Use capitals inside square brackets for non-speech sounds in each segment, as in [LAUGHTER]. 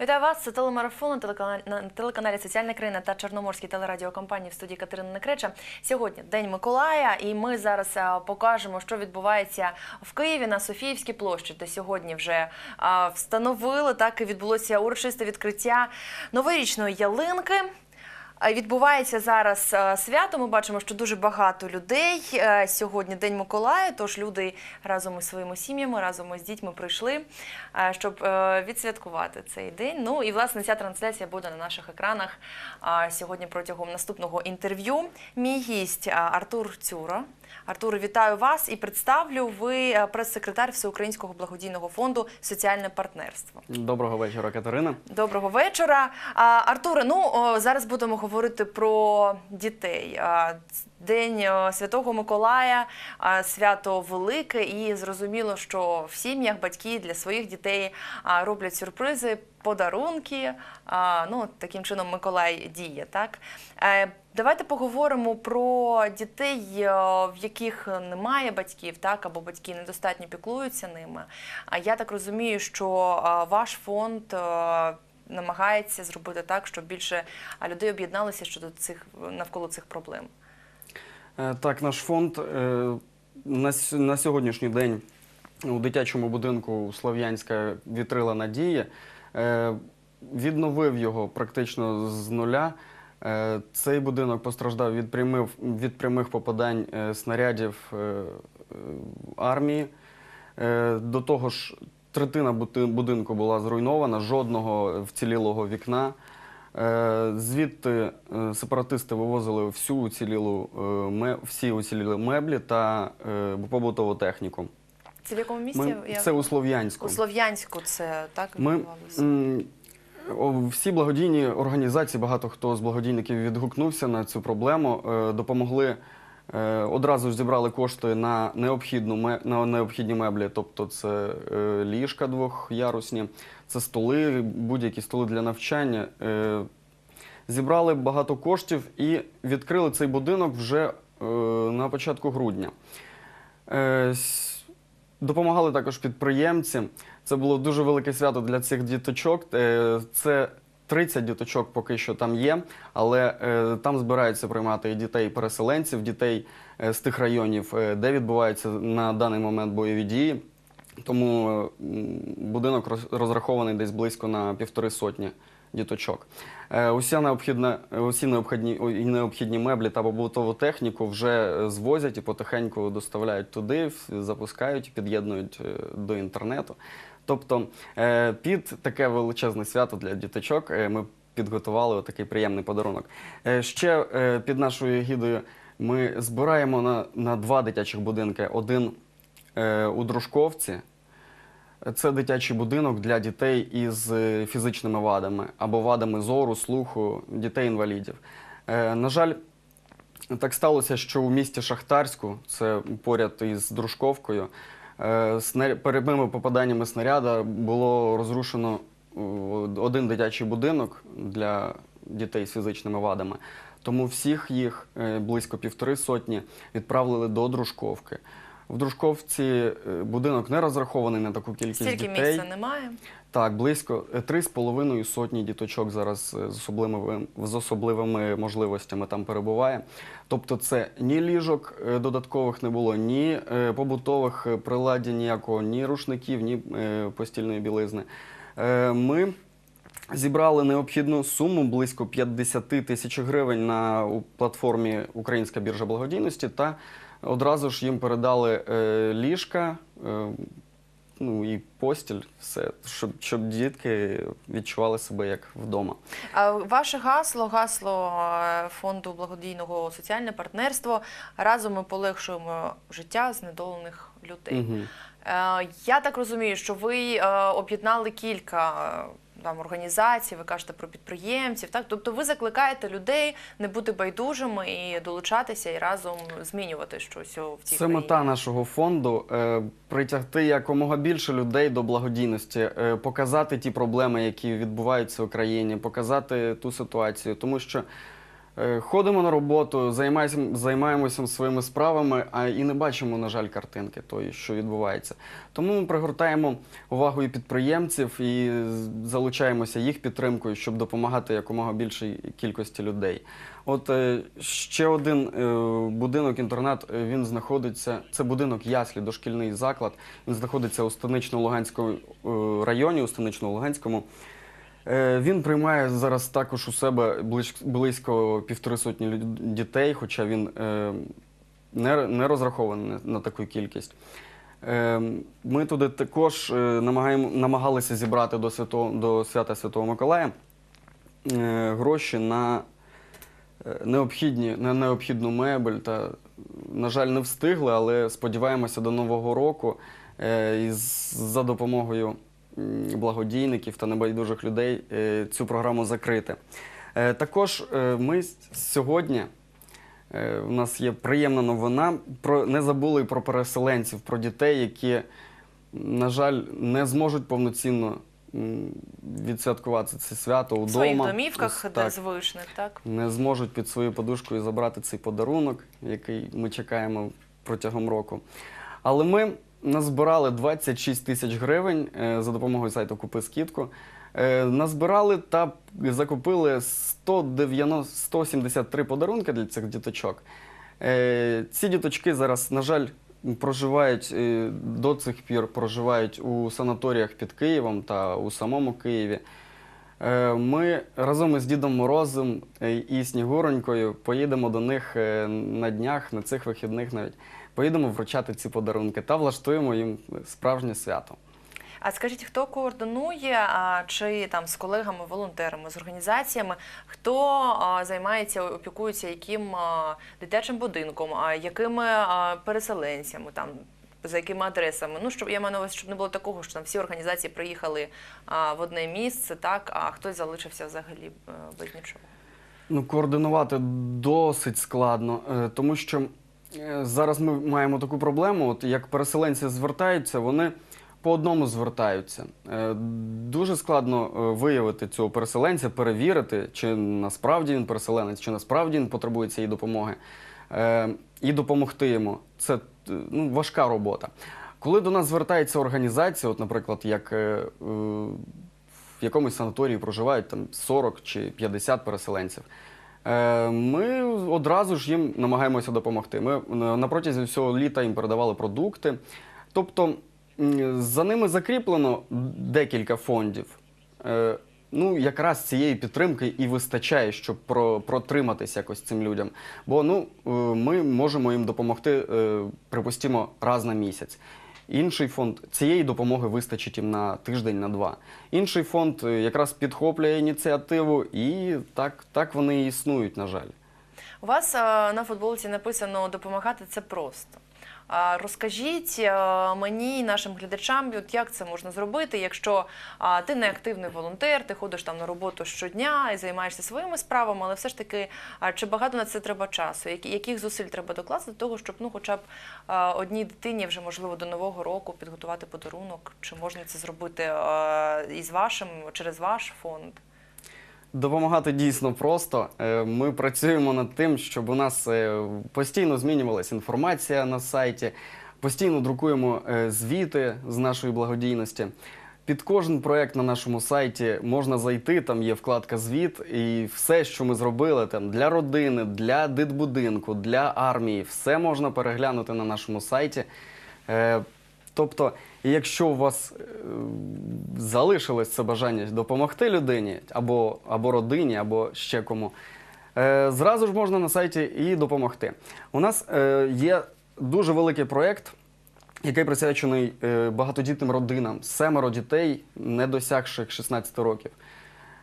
Вітаю вас. Це телемарафон на телеканалі, на телеканалі Соціальна країна та Чорноморській телерадіокомпанії в студії Катерина Некреча. Сьогодні День Миколая, і ми зараз покажемо, що відбувається в Києві на Софіївській площі, де сьогодні вже встановили так і відбулося урочисте відкриття новорічної ялинки. Відбувається зараз е, свято. Ми бачимо, що дуже багато людей. Е, Сьогодні День Миколая, тож люди разом із своїми сім'ями, разом із дітьми прийшли, е, щоб відсвяткувати цей день. Ну і власне ця трансляція буде на наших екранах сьогодні протягом наступного інтерв'ю. Мій гість Артур Цюро. Артур, вітаю вас і представлю. Ви е, прес-секретар Всеукраїнського благодійного фонду Соціальне партнерство. Доброго вечора, Катерина. Доброго вечора. Артур. Артуре, ну зараз будемо говорити про дітей. День Святого Миколая, свято велике, і зрозуміло, що в сім'ях батьки для своїх дітей роблять сюрпризи, подарунки. Ну, таким чином Миколай діє. Так Е, давайте поговоримо про дітей, е, в яких немає батьків, так або батьки недостатньо піклуються ними. А я так розумію, що ваш фонд. е, Намагається зробити так, щоб більше людей об'єдналися щодо цих навколо цих проблем. Е, Так, наш фонд е, на сьогоднішній день у дитячому будинку Слов'янська вітрила Надії е, відновив його практично з нуля. Цей будинок постраждав від прямих, від прямих попадань снарядів армії. До того ж, третина будинку була зруйнована, жодного вцілілого вікна. Е, Звідти е, сепаратисти вивозили всю уцілілу, е, всі уцілілі меблі та побутову техніку. Це в якому місті? Ми, це у Слов'янську. у Слов'янську. Це так Ми відбувалося? всі благодійні організації, багато хто з благодійників відгукнувся на цю проблему, допомогли. Е, Одразу ж зібрали кошти на необхідну на необхідні меблі, тобто це е, ліжка двохярусні, це столи, будь-які столи для навчання. Е, Зібрали багато коштів і відкрили цей будинок вже на початку грудня. Допомагали також підприємці. Це було дуже велике свято для цих діточок. Це 30 діточок поки що там є, але е, там збираються приймати і дітей-переселенців, дітей е, з тих районів, е, де відбуваються на даний момент бойові дії. Тому будинок роз- розрахований десь близько на півтори сотні діточок. Е, Уся необхідна, усі необхідні, необхідні меблі та побутову техніку вже звозять і потихеньку доставляють туди, запускають, під'єднують до інтернету. Тобто е, під таке величезне свято для діточок е, ми підготували такий приємний подарунок. Е, Ще під нашою гідою ми збираємо на, на два дитячих будинки. Один у Дружковці. Це дитячий будинок для дітей із фізичними вадами або вадами зору, слуху, дітей-інвалідів. На жаль, так сталося, що у місті Шахтарську, це поряд із Дружковкою, е, попаданнями снаряда було розрушено е, один дитячий будинок для дітей з фізичними вадами. Тому всіх їх е, близько півтори сотні відправили до Дружковки. В Дружковці е, будинок не розрахований на таку кількість Стільки дітей. місця немає. Так, близько е, три з половиною сотні діточок зараз е, з особливими, з особливими можливостями там перебуває. Тобто, це ні ліжок е, додаткових не було, ні е, побутових е, приладів ніякого, ні рушників, ні е, постільної білизни. Е, Ми зібрали необхідну суму близько 50 тисяч гривень на платформі Українська біржа благодійності та одразу ж їм передали е, ліжка. е, Ну і постіль, все, щоб, щоб дітки відчували себе як вдома. А ваше гасло, гасло е, фонду благодійного соціальне партнерство. Разом ми полегшуємо життя знедолених людей. Угу. Я так розумію, що ви об'єднали кілька там організацій, ви кажете про підприємців. Так, тобто ви закликаєте людей не бути байдужими і долучатися і разом змінювати щось у- цій Це країні. мета нашого фонду е, притягти якомога більше людей до благодійності, е, показати ті проблеми, які відбуваються в Україні, показати ту ситуацію, тому що Ходимо на роботу, займаємося, займаємося своїми справами, а і не бачимо, на жаль, картинки тої, що відбувається. Тому ми пригортаємо увагу і підприємців і залучаємося їх підтримкою, щоб допомагати якомога більшій кількості людей. От е, ще один е, будинок-інтернат, е, він знаходиться, це будинок яслі, дошкільний заклад. Він знаходиться у Станично-Луганському е, районі, у Станично-Луганському. Е, Він приймає зараз також у себе близько півтори сотні дітей, хоча він е, не, розрахований на, таку кількість. Е, Ми туди також намагалися зібрати до, свято, до свята Святого Миколая гроші на необхідні, на необхідну мебель. Та, на жаль, не встигли, але сподіваємося до Нового року за допомогою благодійників та небайдужих людей е, цю програму закрити. Е, Також е, ми сьогодні. У нас є приємна новина. Про не забули про переселенців, про дітей, які, на жаль, не зможуть повноцінно відсвяткувати це свято В вдома. своїх домівках, Ось де звичних, так? не зможуть під своєю подушкою забрати цей подарунок, який ми чекаємо протягом року. Але ми назбирали 26 тисяч гривень е, за допомогою сайту Купи скидку. Е, Назбирали та закупили 190, 173 подарунки для цих діточок. Е, Ці діточки зараз, на жаль, проживають до цих пір проживають у санаторіях під Києвом та у самому Києві. Ми разом із Дідом Морозом і Снігуронькою поїдемо до них на днях, на цих вихідних навіть. Поїдемо вручати ці подарунки та влаштуємо їм справжнє свято. А скажіть, хто координує, а, чи там з колегами, волонтерами, з організаціями, хто а, займається, опікується яким а, дитячим будинком, а якими а, переселенцями, там, за якими адресами? Ну, щоб я маю на увазі, щоб не було такого, що там всі організації приїхали а, в одне місце, так, а хтось залишився взагалі е, без нічого. Ну, координувати досить складно, е, тому що зараз ми маємо таку проблему, от як переселенці звертаються, вони по одному звертаються. Е, Дуже складно е, виявити цього переселенця, перевірити, чи насправді він переселенець, чи насправді він потребує цієї допомоги, е, і допомогти йому. Це е, ну, важка робота. Коли до нас звертається організація, от, наприклад, як е, е, в якомусь санаторії проживають там 40 чи 50 переселенців. Е, Ми одразу ж їм намагаємося допомогти. Ми е, на протязі всього літа їм передавали продукти. Тобто за ними закріплено декілька фондів. Е, Ну, якраз цієї підтримки і вистачає, щоб про, протриматися якось цим людям. Бо ну, е, ми можемо їм допомогти, припустимо, раз на місяць. Інший фонд цієї допомоги вистачить їм на тиждень, на два. Інший фонд е, якраз підхоплює ініціативу, і так, так вони і існують, на жаль. У вас а, на футболці написано допомагати це просто. Розкажіть мені і нашим глядачам, як це можна зробити, якщо ти не активний волонтер, ти ходиш там на роботу щодня і займаєшся своїми справами, але все ж таки, чи багато на це треба часу? Яких зусиль треба докласти до того, щоб ну, хоча б одній дитині вже можливо до нового року підготувати подарунок? Чи можна це зробити із вашим через ваш фонд? Допомагати дійсно просто. Е, Ми працюємо над тим, щоб у нас е, постійно змінювалася інформація на сайті, постійно друкуємо е, звіти з нашої благодійності. Під кожен проект на нашому сайті можна зайти, там є вкладка звіт, і все, що ми зробили там для родини, для дитбудинку, для армії, все можна переглянути на нашому сайті. Е, Тобто, якщо у вас е, залишилось це бажання допомогти людині або, або родині, або ще кому, е, зразу ж можна на сайті і допомогти. У нас е, є дуже великий проєкт, який присвячений е, багатодітним родинам, семеро дітей, не досягших 16 років.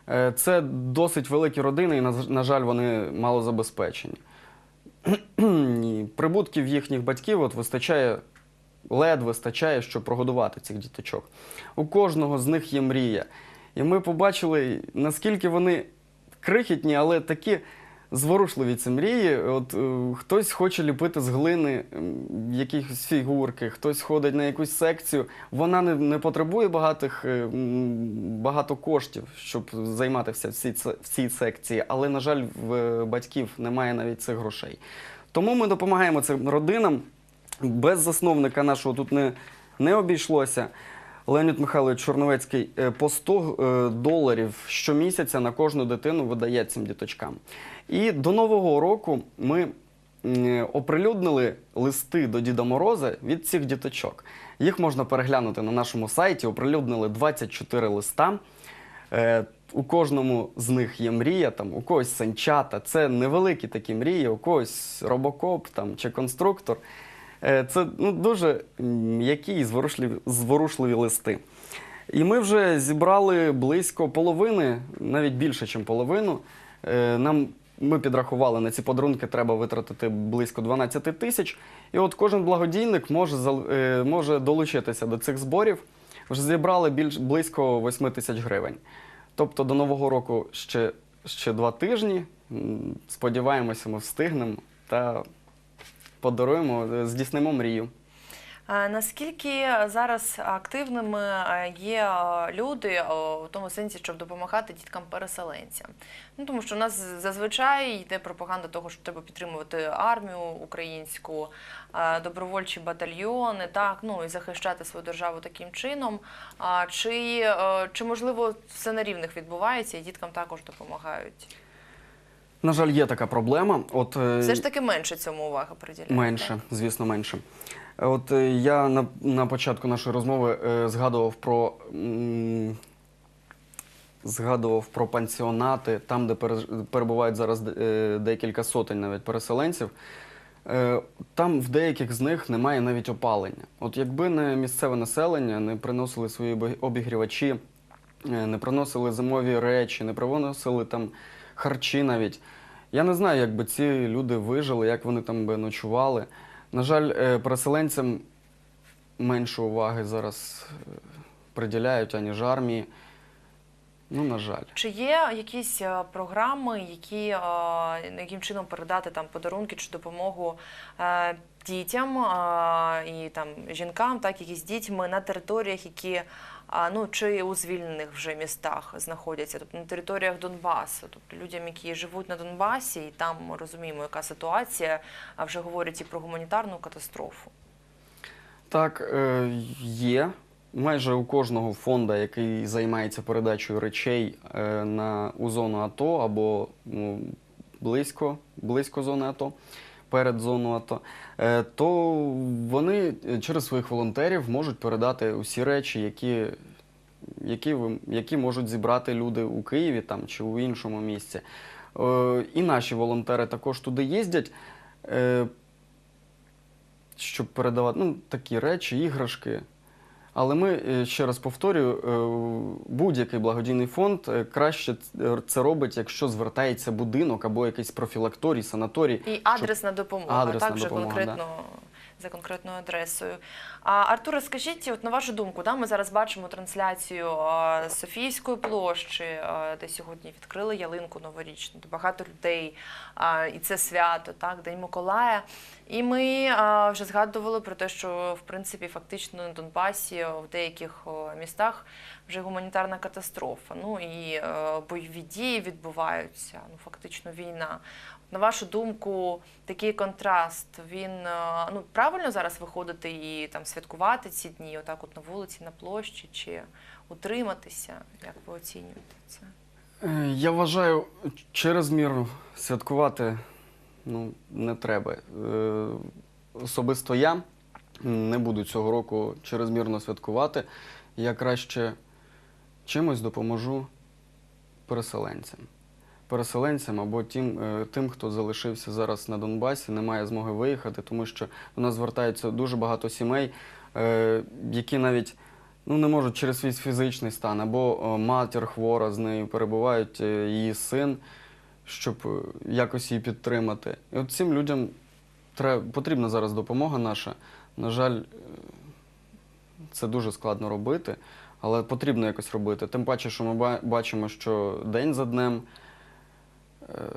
Е, Це досить великі родини, і, на, на жаль, вони мало забезпечені. [CLEARS THROAT] Прибутків їхніх батьків от вистачає, лед вистачає, щоб прогодувати цих діточок. У кожного з них є мрія. І ми побачили, наскільки вони крихітні, але такі Зворушливі ці мрії. От е, хтось хоче ліпити з глини якісь фігурки, хтось ходить на якусь секцію. Вона не, не потребує багатих, е, багато коштів, щоб займатися в цій, в цій секції, але, на жаль, в е, батьків немає навіть цих грошей. Тому ми допомагаємо цим родинам. Без засновника нашого тут не, не обійшлося. Леонід Михайлович Чорновецький е, по 100 е, доларів щомісяця на кожну дитину видає цим діточкам. І до Нового року ми оприлюднили листи до Діда Мороза від цих діточок. Їх можна переглянути на нашому сайті. Оприлюднили 24 листа. Е, У кожному з них є мрія, там, у когось санчата. Це невеликі такі мрії, у когось робокоп там, чи конструктор. Е, Це ну, дуже м'які і зворушливі, зворушливі листи. І ми вже зібрали близько половини, навіть більше, ніж половину. Е, Нам ми підрахували на ці подарунки, треба витратити близько 12 тисяч. І от кожен благодійник може, е, може долучитися до цих зборів. Вже зібрали більш близько 8 тисяч гривень. Тобто до Нового року ще, ще два тижні. Сподіваємося, ми встигнемо та подаруємо, е, здійснимо мрію. Наскільки зараз активними е, є е, люди в тому сенсі, щоб допомагати діткам-переселенцям? Ну тому що у нас зазвичай йде пропаганда того, що треба підтримувати армію українську, добровольчі батальйони, так ну і захищати свою державу таким чином. Чи, чи можливо все на рівних відбувається, і діткам також допомагають? На жаль, є така проблема. От, е, Все ж таки менше цьому уваги приділяють. Менше, так? звісно, менше. От е, я на, на початку нашої розмови е, згадував про. м, Згадував про пансіонати, там, де перебувають зараз е, декілька сотень навіть переселенців. Е, Там в деяких з них немає навіть опалення. От якби не місцеве населення не приносили свої обігрівачі, не приносили зимові речі, не приносили там харчі навіть. Я не знаю, як би ці люди вижили, як вони там би ночували. На жаль, е, переселенцям менше уваги зараз е, приділяють, аніж армії. Ну, на жаль. Чи є якісь е, програми, які яким чином передати там подарунки чи допомогу дітям і там жінкам, так які з дітьми на територіях, які е, ну чи у звільнених вже містах знаходяться, тобто на територіях Донбасу, тобто людям, які живуть на Донбасі, і там ми розуміємо, яка ситуація, а вже говорять і про гуманітарну катастрофу. Так, е, є. Майже у кожного фонду, який займається передачею речей е, на, у зону АТО або ну, близько, близько зони АТО, перед зоною АТО, е, то вони через своїх волонтерів можуть передати усі речі, які, які, які можуть зібрати люди у Києві там, чи у іншому місці. Е, І наші волонтери також туди їздять. е, щоб передавати ну, такі речі, іграшки. Але ми, е, ще раз повторюю, е, будь-який благодійний фонд е, краще це робить, якщо звертається будинок або якийсь профілакторій, санаторій. І адресна допомога, Адресна так вже допомога, конкретно за конкретною адресою. А Артуре, скажіть, от на вашу думку, да, ми зараз бачимо трансляцію Софійської площі, де сьогодні відкрили ялинку новорічну, де багато людей, і це свято, так, День Миколая. І ми вже згадували про те, що в принципі фактично на Донбасі в деяких містах вже гуманітарна катастрофа. Ну і е, бойові дії відбуваються. Ну фактично війна. На вашу думку, такий контраст, він е, ну правильно зараз виходити і там святкувати ці дні, отак, от на вулиці, на площі, чи утриматися? Як ви оцінюєте це? Е, Я вважаю, через міру святкувати ну, не треба. Е, Особисто я не буду цього року чрезмірно святкувати. Я краще чимось допоможу переселенцям. Переселенцям або тим, е, тим, хто залишився зараз на Донбасі, не має змоги виїхати, тому що до нас звертаються дуже багато сімей, е, які навіть ну, не можуть через свій фізичний стан, або е, матір хвора з нею перебувають її син, щоб якось її підтримати. І от цим людям треба, потрібна зараз допомога наша. На жаль, це дуже складно робити, але потрібно якось робити. Тим паче, що ми бачимо, що день за днем е,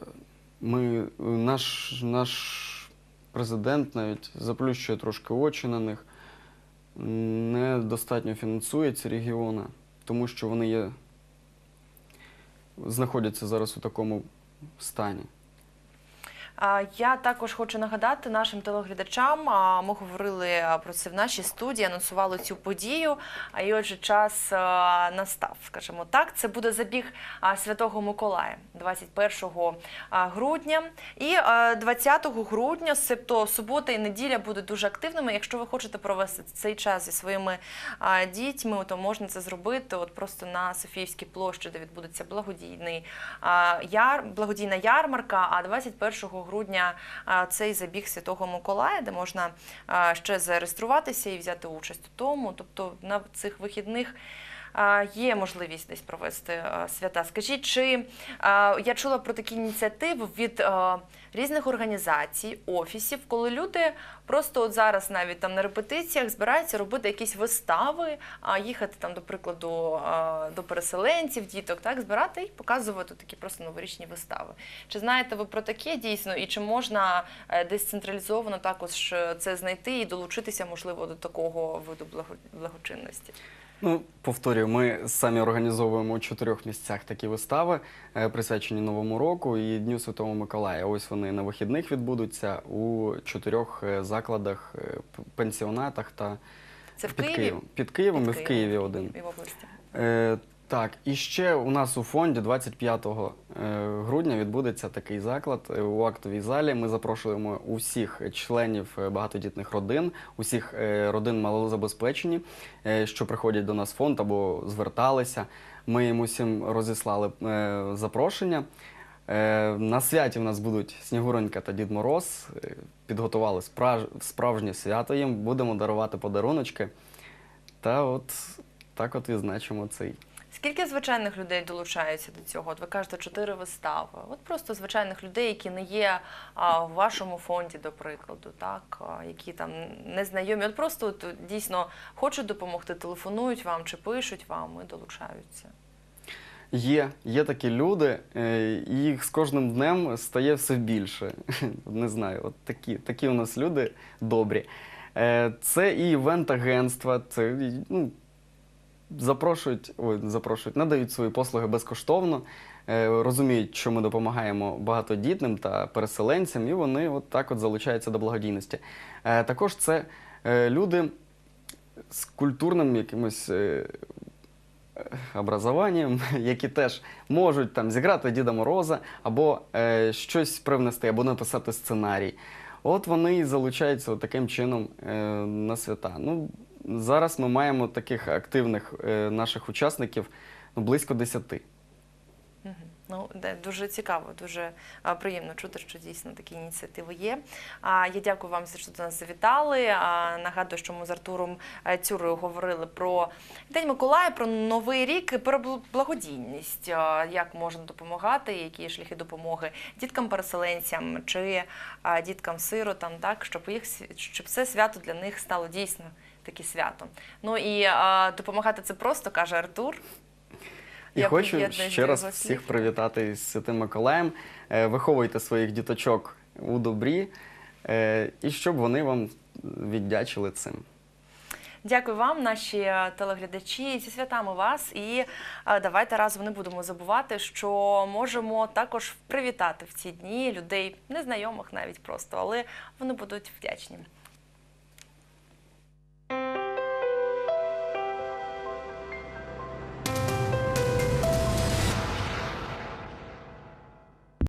Ми, наш, наш президент навіть заплющує трошки очі на них, недостатньо фінансує ці регіони, тому що вони є, знаходяться зараз у такому стані. Я також хочу нагадати нашим телеглядачам. Ми говорили про це в нашій студії, анонсували цю подію. І отже, час настав, скажімо так. Це буде забіг Святого Миколая 21 грудня. І а, 20 грудня, тобто субота і неділя будуть дуже активними. Якщо ви хочете провести цей час зі своїми дітьми, то можна це зробити от просто на Софіївській площі, де відбудеться благодійний яр, благодійна ярмарка. А 21 грудня а, цей забіг Святого Миколая, де можна ще зареєструватися і взяти участь у тому. Тобто на цих вихідних. Є можливість десь провести свята. Скажіть, чи я чула про такі ініціативи від різних організацій, офісів, коли люди просто от зараз навіть там на репетиціях збираються робити якісь вистави, їхати там, до прикладу, до переселенців, діток, так збирати і показувати такі просто новорічні вистави. Чи знаєте ви про таке дійсно, і чи можна е, десь централізовано також е, це знайти і долучитися, можливо, до такого виду благочинності? Ну, повторюю, ми самі організовуємо у чотирьох місцях такі вистави, е, присвячені Новому року і Дню Святого Миколая. Ось вони на вихідних відбудуться у чотирьох е, закладах, е, пенсіонатах та Це в під Києві? Києвом. Під Києвом і в Києві один. І в області. Так, і ще у нас у фонді 25 е, грудня відбудеться такий заклад е, у актовій залі. Ми запрошуємо усіх членів е, багатодітних родин, усіх родин малозабезпечені, що приходять до нас в фонд або зверталися. Ми їм усім розіслали запрошення. На святі в нас будуть Снігуронька та Дід Мороз. Підготували справжнє свято їм. Будемо дарувати подаруночки. Та от так от відзначимо цей. Скільки звичайних людей долучаються до цього? От ви кажете, чотири вистави. От просто звичайних людей, які не є а, в вашому фонді, до прикладу, так а, які там незнайомі. От просто от, дійсно хочуть допомогти, телефонують вам чи пишуть вам і долучаються. Є, є такі люди, е, і їх з кожним днем стає все більше. [LAUGHS] Не знаю, от такі, такі у нас люди добрі. Е, Це і івент-агентства, це ну, запрошують, ой, запрошують, надають свої послуги безкоштовно, е, розуміють, що ми допомагаємо багатодітним та переселенцям, і вони от так от залучаються до благодійності. Е, Також це е, люди з культурним якимось. образованням, [LAUGHS] які теж можуть там зіграти Діда Мороза, або е, щось привнести, або написати сценарій. От вони і залучаються таким чином е, на свята. Ну, зараз ми маємо таких активних е, наших учасників ну, близько десяти. Мгм. Ну, дуже цікаво, дуже приємно чути, що дійсно такі ініціативи є. Я дякую вам що до нас завітали. Нагадую, що ми з Артуром е, Цюрою говорили про День Миколая, про Новий рік, про благодійність, як можна допомагати, які шляхи допомоги діткам-переселенцям чи діткам-сиротам, так, щоб їх щоб це свято для них стало дійсно таке свято. Ну і а, допомагати це просто, каже Артур. І Я хочу ще раз всіх привітати з Святим Миколаєм. Е, Виховуйте своїх діточок у добрі, е, і щоб вони вам віддячили цим. Дякую вам, наші е, телеглядачі. Зі святами вас. І давайте разом не будемо забувати, що можемо також привітати в ці дні людей, незнайомих навіть просто, але вони будуть вдячні.